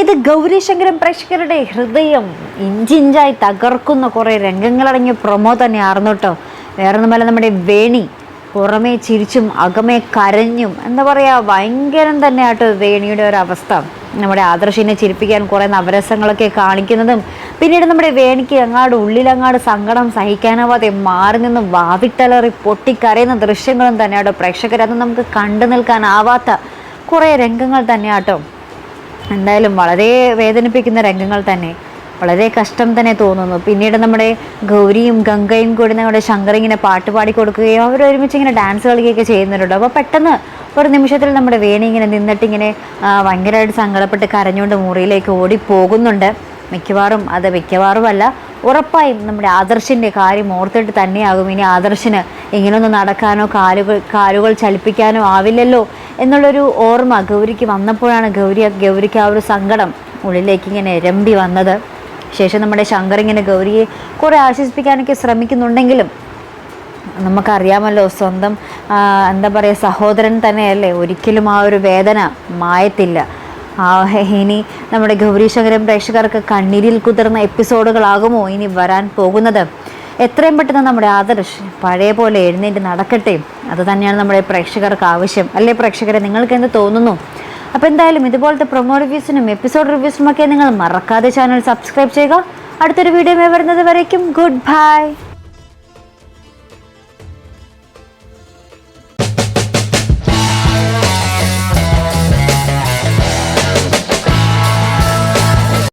ഇത് ഗൗരീശങ്കരൻ പ്രേക്ഷകരുടെ ഹൃദയം ഇഞ്ചിഞ്ചായി തകർക്കുന്ന കുറേ രംഗങ്ങളടങ്ങിയ പ്രൊമോ തന്നെയായിരുന്നു കേട്ടോ. വേറൊന്നുമല്ല നമ്മുടെ വേണി പുറമേ ചിരിച്ചും അകമേ കരഞ്ഞും എന്താ പറയുക ഭയങ്കരം തന്നെ തന്നെയാട്ടോ വേണിയുടെ ഒരു അവസ്ഥ. നമ്മുടെ ആദർശിനെ ചിരിപ്പിക്കാൻ കുറേ നവരസങ്ങളൊക്കെ കാണിക്കുന്നതും പിന്നീട് നമ്മുടെ വേണിക്ക് അങ്ങാട് ഉള്ളിലങ്ങാട് സങ്കടം സഹിക്കാനാവാതെ മാറി നിന്ന് വാവിട്ടലറി പൊട്ടിക്കരയുന്ന ദൃശ്യങ്ങളും തന്നെയാട്ടോ പ്രേക്ഷകരത് നമുക്ക് കണ്ടു നിൽക്കാനാവാത്ത കുറേ രംഗങ്ങൾ തന്നെയാട്ടോ. എന്തായാലും വളരെ വേദനിപ്പിക്കുന്ന രംഗങ്ങൾ തന്നെ. വളരെ കഷ്ടം തന്നെ തോന്നുന്നു. പിന്നീട് നമ്മുടെ ഗൗരിയും ഗംഗയും കൂടി നമ്മുടെ ശങ്കർ ഇങ്ങനെ പാട്ട് പാടി കൊടുക്കുകയും അവർ ഒരുമിച്ച് ഇങ്ങനെ ഡാൻസ് കളിക്കുകയൊക്കെ ചെയ്യുന്നുണ്ട്. അപ്പോൾ പെട്ടെന്ന് ഒരു നിമിഷത്തിൽ നമ്മുടെ വേണി ഇങ്ങനെ നിന്നിട്ട് ഇങ്ങനെ ഭയങ്കരമായിട്ട് സങ്കടപ്പെട്ട് കരഞ്ഞുകൊണ്ട് മുറിയിലേക്ക് ഓടി പോകുന്നുണ്ട്. മിക്കവാറും അത് മിക്കവാറുമല്ല ഉറപ്പായും നമ്മുടെ ആദർശിന്റെ കാര്യം ഓർത്തിട്ട് തന്നെയാകും ഇനി ആദർശിന് ഇങ്ങനൊന്നും നടക്കാനോ കാലുകൾ കാലുകൾ ചലിപ്പിക്കാനോ ആവില്ലല്ലോ എന്നുള്ളൊരു ഓർമ്മ ഗൗരിക്ക് വന്നപ്പോഴാണ് ഗൗരി ഗൗരിക്ക് ആ ഒരു സങ്കടം ഉള്ളിലേക്ക് ഇങ്ങനെ രമ്പി വന്നത്. ശേഷം നമ്മുടെ ശങ്കർ ഇങ്ങനെ ഗൗരിയെ കുറേ ആശ്വസിപ്പിക്കാനൊക്കെ ശ്രമിക്കുന്നുണ്ടെങ്കിലും നമുക്കറിയാമല്ലോ സ്വന്തം എന്താ പറയുക സഹോദരൻ തന്നെയല്ലേ. ഒരിക്കലും ആ ഒരു വേദന മായത്തില്ല. ആ ഇനി നമ്മുടെ ഗൗരീശങ്കരൻ പ്രേക്ഷകർക്ക് കണ്ണീരിൽ കുതിർന്ന എപ്പിസോഡുകളാകുമോ ഇനി വരാൻ പോകുന്നത്? എത്രയും പെട്ടെന്ന് നമ്മുടെ ആദർശ് പഴയ പോലെ എഴുന്നേറ്റ് നടക്കട്ടെ. അത് തന്നെയാണ് നമ്മുടെ പ്രേക്ഷകർക്ക് ആവശ്യം. അല്ലേ പ്രേക്ഷകരെ നിങ്ങൾക്ക് എന്ത് തോന്നുന്നു? അപ്പോൾ എന്തായാലും ഇതുപോലത്തെ പ്രൊമോ റിവ്യൂസിനും എപ്പിസോഡ് റിവ്യൂസിനും ഒക്കെ നിങ്ങൾ മറക്കാതെ ചാനൽ സബ്സ്ക്രൈബ് ചെയ്യുക. അടുത്തൊരു വീഡിയോ വരുന്നത് വരയ്ക്കും ഗുഡ് ബൈ